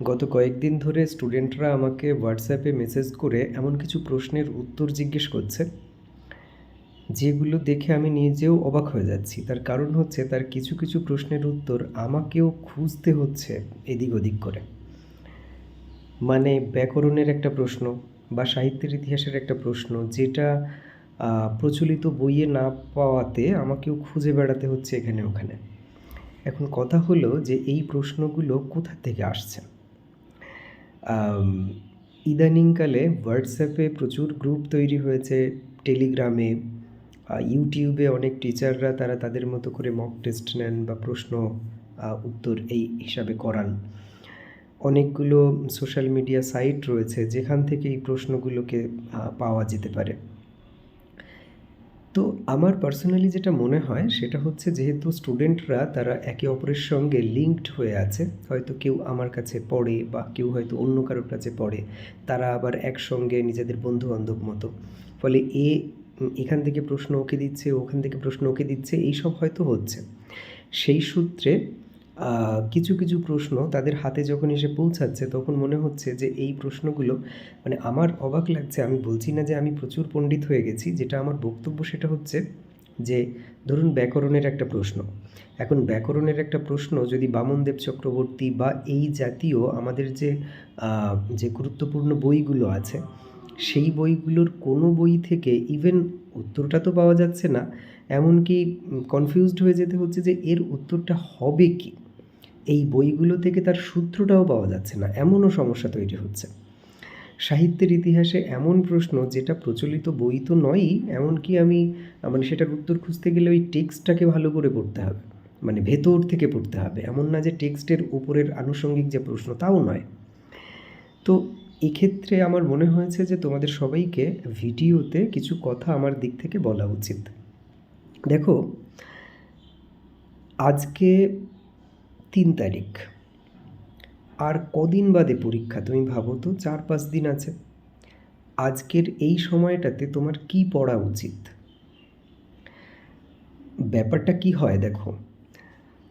গত কয়েকদিন ধরে স্টুডেন্টরা আমাকে হোয়াটসঅ্যাপে মেসেজ করে এমন কিছু প্রশ্নের উত্তর জিজ্ঞেস করছে, যেগুলো দেখে আমি নিজেও অবাক হয়ে যাচ্ছি। তার কারণ হচ্ছে, তার কিছু কিছু প্রশ্নের উত্তর আমাকেও খুঁজতে হচ্ছে এদিক ওদিক করে। মানে ব্যাকরণের একটা প্রশ্ন বা সাহিত্যের ইতিহাসের একটা প্রশ্ন যেটা প্রচলিত বইয়ে না পাওয়াতে আমাকেও খুঁজে বেড়াতে হচ্ছে এখানে ওখানে। এখন কথা হলো যে এই প্রশ্নগুলো কোথা থেকে আসছে? ইদানিংকালে হোয়াটসঅ্যাপে প্রচুর গ্রুপ তৈরি হয়েছে টেলিগ্রামে ইউটিউবে অনেক টিচাররা তারা তাদের মতো করে মক টেস্ট নেন বা প্রশ্ন উত্তর এই হিসাবে করান। অনেকগুলো সোশ্যাল মিডিয়া সাইট রয়েছে যেখান থেকে এই প্রশ্নগুলোকে পাওয়া যেতে পারে। তো আমার পার্সোনালি যেটা মনে হয়, সেটা হচ্ছে যেহেতু স্টুডেন্টরা তারা একে অপরের সঙ্গে লিঙ্কড হয়ে আছে, হয়তো কেউ আমার কাছে পড়ে বা কেউ হয়তো অন্য কারোর কাছে পড়ে, তারা আবার একসঙ্গে নিজেদের বন্ধুবান্ধব মতো। ফলে এ এখান থেকে প্রশ্ন ওকে দিচ্ছে, ওখান থেকে প্রশ্ন ওকে দিচ্ছে, এইসব হয়তো হচ্ছে। সেই সূত্রে কিছু কিছু প্রশ্ন তাদের হাতে যখন এসে পৌঁছাচ্ছে, তখন মনে হচ্ছে যে এই প্রশ্নগুলো মানে আমার অবাক লাগছে, আমি বলছি না যে আমি প্রচুর পণ্ডিত হয়ে গেছি, যেটা আমার বক্তব্য সেটা হচ্ছে যে, ধরুন ব্যাকরণের একটা প্রশ্ন। এখন ব্যাকরণের একটা প্রশ্ন যদি বামনদেব চক্রবর্তী বা এই জাতীয় আমাদের যে যে গুরুত্বপূর্ণ বইগুলো আছে, সেই বইগুলোর কোনো বই থেকে ইভেন উত্তরটা তো পাওয়া যাচ্ছে না, এমনকি কনফিউজড হয়ে যেতে হচ্ছে যে এর উত্তরটা হবে কি? এই বইগুলো থেকে তার সূত্রটাও পাওয়া যাচ্ছে না, এমনও সমস্যা তৈরি হচ্ছে। সাহিত্যের ইতিহাসে এমন প্রশ্ন, যেটা প্রচলিত বই তো নয়ই, এমনকি আমি মানে সেটার উত্তর খুঁজতে গেলে ওই টেক্সটটাকে ভালো করে পড়তে হবে মানে ভেতর থেকে পড়তে হবে, এমন না যে টেক্সটের উপরের আনুষঙ্গিক যে প্রশ্ন, তাও নয়। তো এক্ষেত্রে আমার মনে হয়েছে যে তোমাদের সবাইকে ভিডিওতে কিছু কথা আমার দিক থেকে বলা উচিত। দেখো, আজকে তিন তারিখ। আর কদিন বাদে পরীক্ষা, তুমি ভাবো তো, চার পাঁচ দিন আছে। আজকের এই সময়টাতে তোমার কি পড়া উচিত? ব্যাপারটা কি হয় দেখো,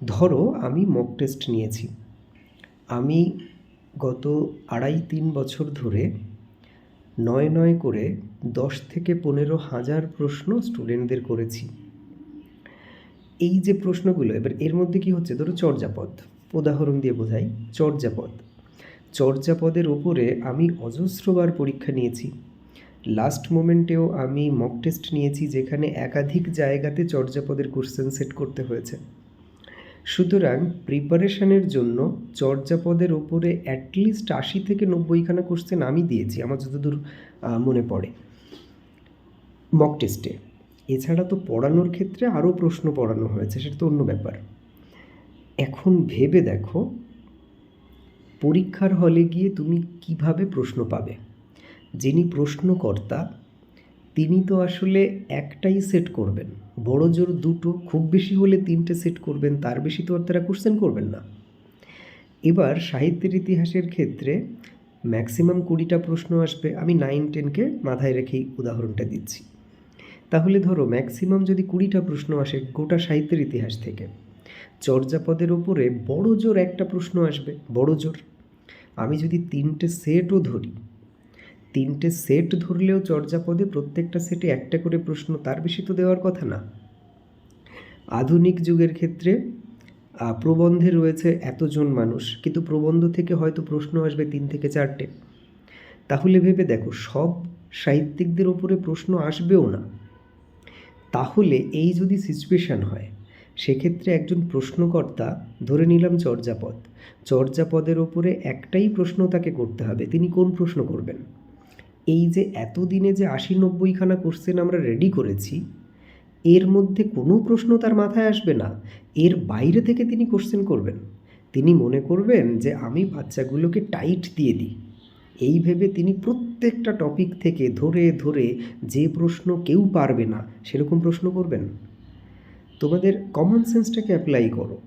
ধরো আমি মক টেস্ট নিয়েছি। আমি গত আড়াই তিন বছর ধরে নয় নয় করে দশ থেকে পনেরো হাজার প্রশ্ন স্টুডেন্টদের করেছি। এই যে প্রশ্নগুলো, এবার এর মধ্যে কি হচ্ছে? ধরো চর্যাপদ। উদাহরণ দিয়ে বোঝাই, চর্যাপদ। চর্যাপদের ওপরে আমি অজস্রবার পরীক্ষা নিয়েছি। লাস্ট মোমেন্টেও আমি মক টেস্ট নিয়েছি যেখানে একাধিক জায়গাতে চর্যাপদের কোশ্চেন সেট করতে হয়েছে। সুতরাং প্রিপারেশনের জন্য চর্যাপদের ওপরে অ্যাটলিস্ট আশি থেকে নব্বইখানা কোশ্চেন আমি দিয়েছি, আমার যতদূর মনে পড়ে। মক টেস্টে এছাড়া তো পড়ানোর ক্ষেত্রে আরও প্রশ্ন পড়ানো হয়েছে, সেটা তো অন্য ব্যাপার। এখন ভেবে দেখো, পরীক্ষার হলে গিয়ে তুমি কীভাবে প্রশ্ন পাবে? যিনি প্রশ্নকর্তা, তিনি তো আসলে একটাই সেট করবেন। বড় জোর দুটো, খুব বেশি হলে তিনটে সেট করবেন, তার বেশি তো আর তারা কোশ্চেন করবেন না। এবার সাহিত্যের ইতিহাসের ক্ষেত্রে ম্যাক্সিমাম কুড়িটা প্রশ্ন আসবে, আমি নাইন টেনকে মাথায় রেখেই উদাহরণটা দিচ্ছি। তাহলে ধরো ম্যাক্সিমাম যদি কুড়িটা প্রশ্ন আসে গোটা সাহিত্যের ইতিহাস থেকে, চর্যাপদের ওপরে বড় জোর একটা প্রশ্ন আসবে, বড় জোর। আমি যদি তিনটে সেটও ধরি, তিনটে সেট ধরলেও চর্যাপদে প্রত্যেকটা সেটে একটা করে প্রশ্ন তার বেশি তো দেওয়ার কথা না। আধুনিক যুগের ক্ষেত্রে প্রবন্ধে রয়েছে এতজন মানুষ, কিন্তু প্রবন্ধ থেকে হয়তো প্রশ্ন আসবে তিন থেকে চারটে। তাহলে ভেবে দেখো, সব সাহিত্যিকদের ওপরে প্রশ্ন আসবেও না। তাহলে এই যদি সিচুয়েশান হয়, সেক্ষেত্রে একজন প্রশ্নকর্তা ধরে নিলাম চর্যাপদ। চর্যাপদের ওপরে একটাই প্রশ্ন তাকে করতে হবে, তিনি কোন প্রশ্ন করবেন? এই যে এতদিনে যে আশি নব্বইখানা কোশ্চেন আমরা রেডি করেছি, এর মধ্যে কোনো প্রশ্ন তার মাথায় আসবে না। এর বাইরে থেকে তিনি কোশ্চেন করবেন। তিনি মনে করবেন যে আমি বাচ্চাগুলোকে টাইট দিয়ে দিই। এই ভেবে তিনি প্রত্যেকটা টপিক থেকে ধরে ধরে যে প্রশ্ন কেউ পারবে না, সেরকম প্রশ্ন করবেন? তোমাদের কমন সেন্সটাকে অ্যাপ্লাই করো।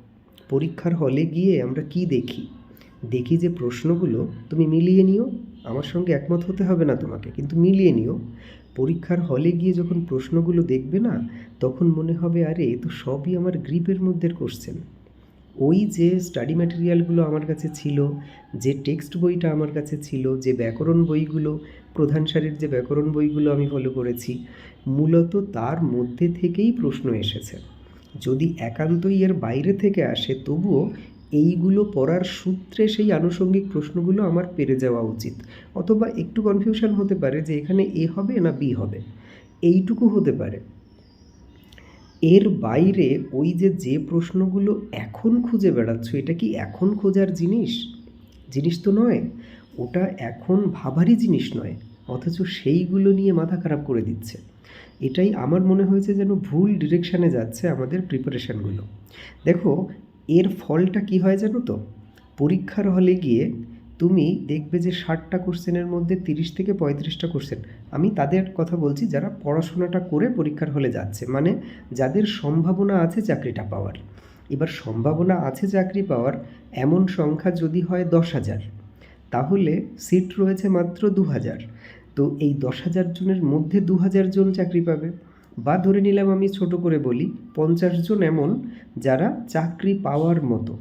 পরীক্ষার হলে গিয়ে আমরা কি দেখি? দেখি যে প্রশ্নগুলো তুমি মিলিয়ে নিও, আমার সঙ্গে একমত হতে হবে না তোমাকে, কিন্তু মিলিয়ে নিও। পরীক্ষার হলে গিয়ে যখন প্রশ্নগুলো দেখবে না, তখন মনে হবে, আরে, এ তো সবই আমার গ্রিপের মধ্যে কোশ্চেন ওই যে স্টাডি ম্যাটেরিয়ালগুলো আমার কাছে ছিল, যে টেক্সট বইটা আমার কাছে ছিল, যে ব্যাকরণ বইগুলো, প্রধান সারির যে ব্যাকরণ বইগুলো আমি ফলো করেছি, মূলত তার মধ্যে থেকেই প্রশ্ন এসেছে। যদি একান্তই এর বাইরে থেকে আসে, তবুও এইগুলো পড়ার সূত্রে সেই আনুষঙ্গিক প্রশ্নগুলো আমার পেরে যাওয়া উচিত। অথবা একটু কনফিউশন হতে পারে যে এখানে এ হবে না বি হবে। এইটুকু হতে পারে। এর বাইরে ওই যে যে প্রশ্নগুলো এখন খুঁজে বেড়াচ্ছ, এটা কি এখন খোঁজার জিনিস? জিনিস তো নয়, ওটা এখন ভাবারই জিনিস নয়, অথচ সেইগুলো নিয়ে মাথা খারাপ করে দিচ্ছে। এটাই আমার মনে হয়েছে যেন ভুল ডিরেকশানে যাচ্ছে আমাদের প্রিপারেশানগুলো। দেখো, এর ফলটা কি হয় জানো তো? পরীক্ষার হলে গিয়ে তুমি দেখবে যে ষাটটা কোশ্চেনের মধ্যে তিরিশ থেকে পঁয়ত্রিশটা কোশ্চেন। আমি তাদের কথা বলছি যারা পড়াশোনাটা করে পরীক্ষার হলে যাচ্ছে মানে যাদের সম্ভাবনা আছে চাকরিটা পাওয়ার। এবার সম্ভাবনা আছে চাকরি পাওয়ার এমন সংখ্যা যদি হয় দশ হাজার, তাহলে সিট রয়েছে মাত্র দু হাজার। তো এই দশ হাজার জনের মধ্যে দু হাজার জন চাকরি পাবে। বা ধরে নিলাম আমি ছোট করে বলি, পঞ্চাশ জন এমন যারা চাকরি পাওয়ার মতো।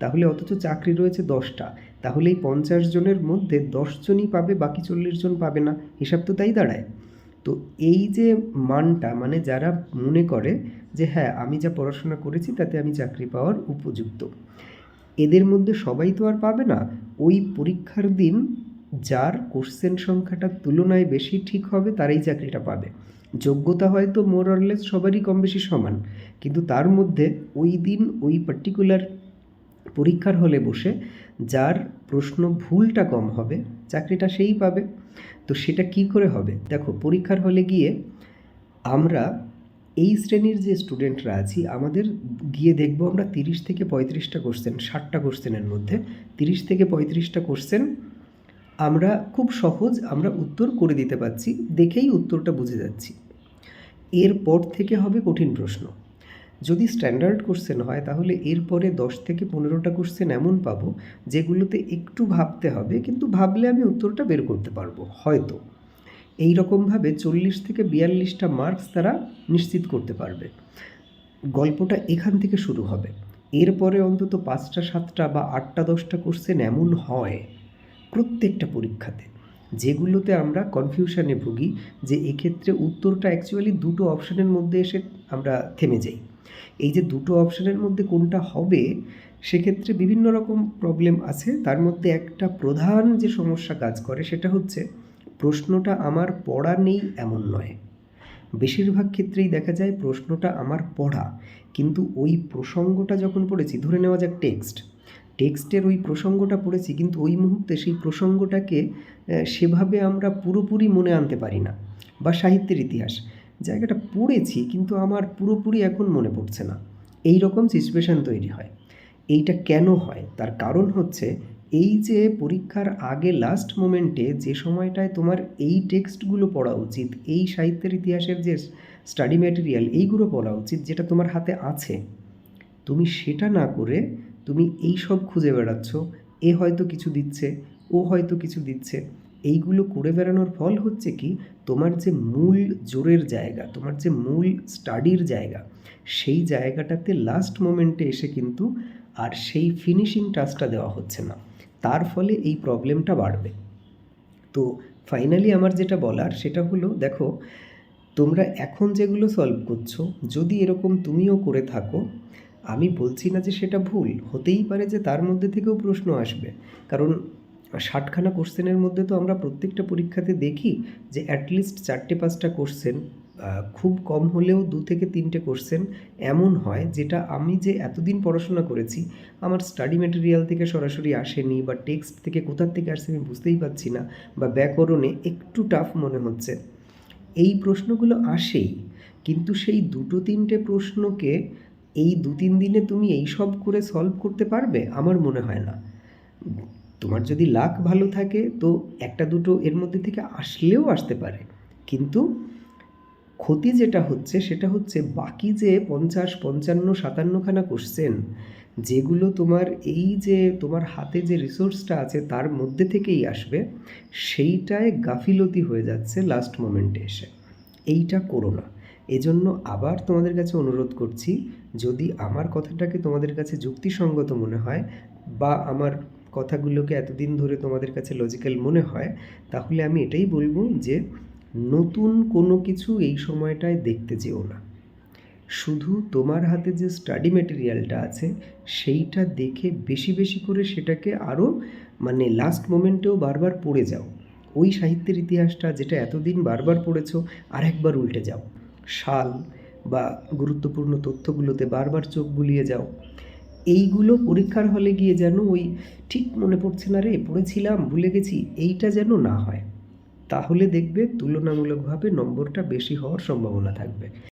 তাহলে অথচ চাকরি রয়েছে দশটা। তাহলে এই পঞ্চাশ জনের মধ্যে দশজনই পাবে, বাকি চল্লিশ জন পাবে না। হিসাব তো তাই দাঁড়ায়। তো এই যে মানটা মানে যারা মনে করে যে হ্যাঁ আমি যা পড়াশোনা করেছি, তাতে আমি চাকরি পাওয়ার উপযুক্ত। এদের মধ্যে সবাই তো আর পাবে না। ওই পরীক্ষার দিন যার কোশ্চেন সংখ্যাটা তুলনায় বেশি ঠিক হবে, তারাই চাকরিটা পাবে। যোগ্যতা হয়তো মোর অরলেস সবারই কম বেশি সমান, কিন্তু তার মধ্যে ওই দিন ওই পার্টিকুলার পরীক্ষার হলে বসে যার প্রশ্ন ভুলটা কম হবে, চাকরিটা সেই পাবে। তো সেটা কি করে হবে? দেখো, পরীক্ষার হলে গিয়ে আমরা এই শ্রেণির যে স্টুডেন্টরা আছি, আমাদের গিয়ে দেখব আমরা তিরিশ থেকে পঁয়ত্রিশটা কোশ্চেন ষাটটা কোশ্চেনের মধ্যে। তিরিশ থেকে পঁয়ত্রিশটা কোশ্চেন আমরা খুব সহজ আমরা উত্তর করে দিতে পারছি, দেখেই উত্তরটা বুঝে যাচ্ছি। এরপর থেকে হবে কঠিন প্রশ্ন। যদি স্ট্যান্ডার্ড কোশ্চেন হয়, তাহলে এরপরে দশ থেকে পনেরোটা কোশ্চেন এমন পাবো, যেগুলোতে একটু ভাবতে হবে, কিন্তু ভাবলে আমি উত্তরটা বের করতে পারব, হয়তো। এই রকমভাবে চল্লিশ থেকে বিয়াল্লিশটা মার্কস তারা নিশ্চিত করতে পারবে। গল্পটা এখান থেকে শুরু হবে। এরপরে অন্তত পাঁচটা, সাতটা বা আটটা, দশটা কোশ্চেন এমন হয় প্রত্যেকটা পরীক্ষাতে। যেগুলোতে আমরা কনফিউশনে ভুগি, যে এক্ষেত্রে উত্তরটা অ্যাকচুয়ালি দুটো অপশানের মধ্যে এসে আমরা থেমে যাই। এই যে দুটো অপশানের মধ্যে কোনটা হবে, সেক্ষেত্রে বিভিন্ন রকম প্রবলেম আছে। তার মধ্যে একটা প্রধান যে সমস্যা কাজ করে, সেটা হচ্ছে প্রশ্নটা আমার পড়া নেই এমন নয়। বেশিরভাগ ক্ষেত্রেই দেখা যায় প্রশ্নটা আমার পড়া, কিন্তু ওই প্রসঙ্গটা যখন পড়েছি, ধরে নেওয়া যাক টেক্সট টেক্সটের ওই প্রসঙ্গটা পড়েছি, কিন্তু ওই মুহূর্তে সেই প্রসঙ্গটাকে সেভাবে আমরা পুরোপুরি মনে আনতে পারি না, বা সাহিত্যের ইতিহাস। জায়গাটা পড়েছি, কিন্তু আমার পুরোপুরি এখন মনে পড়ছে না। এই রকম সিচুয়েশান তৈরি হয়। এইটা কেন হয়? তার কারণ হচ্ছে, এই যে পরীক্ষার আগে লাস্ট মোমেন্টে যে সময়টায় তোমার এই টেক্সটগুলো পড়া উচিত, এই সাহিত্যের ইতিহাসের যে স্টাডি ম্যাটেরিয়াল এইগুলো পড়া উচিত, যেটা তোমার হাতে আছে, তুমি সেটা না করে তুমি এই সব খুঁজে বেড়াচ্ছ, এ হয়তো কিছু দিচ্ছে, ও হয়তো কিছু দিচ্ছে। এইগুলো করে বেড়ানোর ফল হচ্ছে কি, তোমার যে মূল জোরের জায়গা, তোমার যে মূল স্টাডির জায়গা, সেই জায়গাটাতে লাস্ট মোমেন্টে এসে কিন্তু আর সেই ফিনিশিং টাচটা দেওয়া হচ্ছে না। তার ফলে এই প্রবলেমটা বাড়বে। তো ফাইনালি আমার যেটা বলার, সেটা হলো, দেখো, তোমরা এখন যেগুলো সলভ করছ, যদি এরকম তুমিও করে থাকো আমি বলছি না যে সেটা ভুল, হতেই পারে যে তার মধ্যে থেকেও প্রশ্ন আসবে। কারণ ষাটখানা কোশ্চেনের মধ্যে তো আমরা প্রত্যেকটা পরীক্ষাতে দেখি যে অ্যাটলিস্ট চারটে পাঁচটা কোশ্চেন খুব কম হলেও দু থেকে তিনটে কোশ্চেন এমন হয় যেটা আমি যে এতদিন পড়াশোনা করেছি, আমার স্টাডি ম্যাটেরিয়াল থেকে সরাসরি আসেনি বা টেক্সট থেকে কোথার থেকে আসছে আমি বুঝতেই পারছি না বা ব্যাকরণে একটু টাফ মনে হচ্ছে। এই প্রশ্নগুলো আসেই, কিন্তু সেই দুটো তিনটে প্রশ্নকে এই দু তিন দিনে তুমি এই সব করে সলভ করতে পারবে? আমার মনে হয় না। তোমার যদি লাক ভালো থাকে, তো একটা দুটো এর মধ্যে থেকে আসলেও আসতে পারে। কিন্তু ক্ষতি যেটা হচ্ছে, সেটা হচ্ছে বাকি যে পঞ্চাশ, পঞ্চান্ন, সাতান্নখানা কোশ্চেন যেগুলো তোমার এই যে তোমার হাতে যে রিসোর্সটা আছে, তার মধ্যে থেকেই আসবে, সেইটায় গাফিলতি হয়ে যাচ্ছে লাস্ট মোমেন্টে এসে। এইটা করো না। এজন্য আবার তোমাদের কাছে অনুরোধ করছি, যদি আমার কথাটাকে তোমাদের কাছে যুক্তিসঙ্গত মনে হয় বা আমার কথাগুলোকে এতদিন ধরে তোমাদের কাছে লজিক্যাল মনে হয়, তাহলে আমি এটাই বলব যে নতুন কোনো কিছু এই সময়টায় দেখতে যেও না। শুধু তোমার হাতে যে স্টাডি মেটেরিয়ালটা আছে, সেইটা দেখে বেশি বেশি করে সেটাকে আরও মানে লাস্ট মোমেন্টেও বারবার পড়ে যাও। ওই সাহিত্যের ইতিহাসটা যেটা এতদিন বারবার পড়েছো আর একবার উল্টে যাও। সাল বা গুরুত্বপূর্ণ তথ্যগুলোতে বারবার চোখ বুলিয়ে যাও। এইগুলো পরীক্ষার হলে গিয়ে যেন ওই ঠিক মনে পড়ছে না রে, পড়েছিলাম, ভুলে গেছি, এইটা যেন না হয়। তাহলে দেখবে তুলনামূলকভাবে নম্বরটা বেশি হওয়ার সম্ভাবনা থাকবে।